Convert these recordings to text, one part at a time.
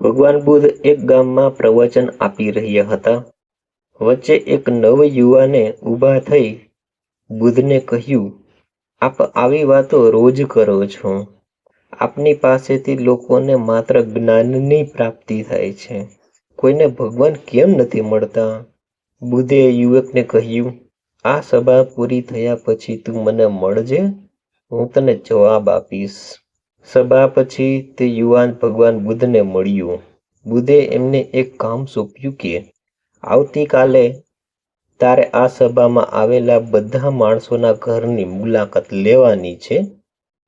ભગવાન બુદ્ધ એક ગામમાં પ્રવચન આપી રહ્યા હતા. વચ્ચે એક નવ યુવાને ઊભા થઈ બુદ્ધને કહ્યું, આપ આવી વાતો રોજ કરો છો. આપની પાસેથી લોકોને માત્ર જ્ઞાનની પ્રાપ્તિ થાય છે. કોઈને ભગવાન કેમ નથી મળતા? બુદ્ધે યુવકને કહ્યું, આ સભા પૂરી થયા પછી તું મને મળજે, હું તને જવાબ આપીશ. સભા પછી તે યુવાન ભગવાન બુદ્ધને મળ્યો. બુદ્ધે એમને એક કામ સોંપ્યું કે, આવતીકાલે તારે આ સભામાં આવેલા બધા માણસોના ઘરની મુલાકાત લેવાની છે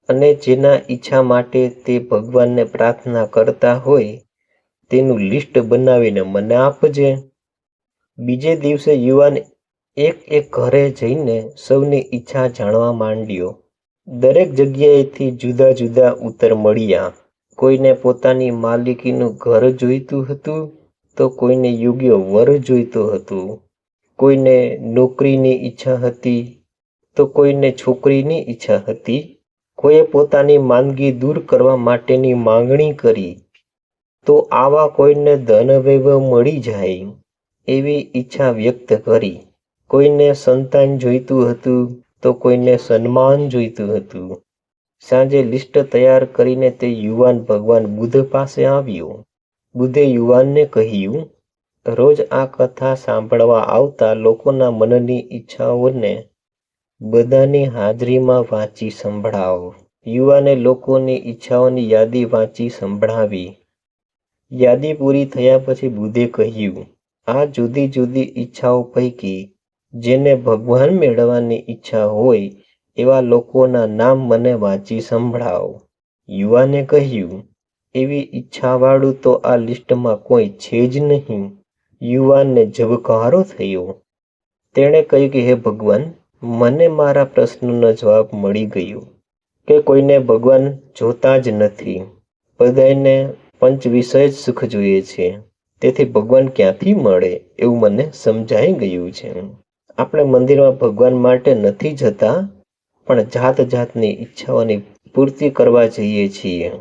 અને જેના ઈચ્છા માટે તે ભગવાનને પ્રાર્થના કરતા હોય, તેનું લિસ્ટ બનાવીને મને આપજે. બીજે દિવસે યુવાન એક એક ઘરે જઈને સૌની ઈચ્છા જાણવા માંડ્યો. દરેક જગ્યાએથી જુદા જુદા ઉત્તર મળ્યા. કોઈને પોતાની માલિકીનું ઘર જોઈતું હતું તો કોઈને યોગ્ય વર જોઈતો હતું. કોઈને નોકરીની ઈચ્છા હતી તો કોઈને છોકરીની ઈચ્છા હતી. કોઈએ પોતાની માંદગી દૂર કરવા માટેની માંગણી કરી તો આવા કોઈને ધન વૈભવ મળી જાય એવી ઈચ્છા વ્યક્ત કરી. કોઈને સંતાન જોઈતું હતું તો કોઈને સન્માન જોઈતું હતું. સાંજે લિસ્ટ તૈયાર કરીને તે યુવાન ભગવાન બુદ્ધ પાસે આવ્યો. બુદ્ધે યુવાનને કહ્યું, રોજ આ કથા સાંભળવા આવતા લોકોના મનની ઈચ્છાઓને બધાની હાજરીમાં વાંચી સંભળાવો. યુવાને લોકોની ઈચ્છાઓની યાદી વાંચી સંભળાવી. યાદી પૂરી થયા પછી બુદ્ધે કહ્યું, આ જુદી જુદી ઈચ્છાઓ પૈકી જેને ભગવાન મેળવવાની ઈચ્છા હોય, એવા લોકોના નામ મને વાંચી સંભળાવો. યુવાને કહ્યું, એવી ઈચ્છાવાળું તો આ લિસ્ટમાં કોઈ છે જ નહીં. યુવાનને ઝબકારો થયો. તેણે કહ્યું કે, હે ભગવાન, મને મારા પ્રશ્નનો જવાબ મળી ગયો કે કોઈને ભગવાન જોતા જ નથી. બધાને પંચ વિષય જ સુખ જોઈએ છે. તેથી ભગવાન ક્યાંથી મળે એવું મને સમજાઈ ગયું છે. આપણે મંદિરમાં ભગવાન માટે નથી જતા પણ જાત જાતની ઈચ્છાઓની પૂર્તિ કરવા જઈએ છીએ.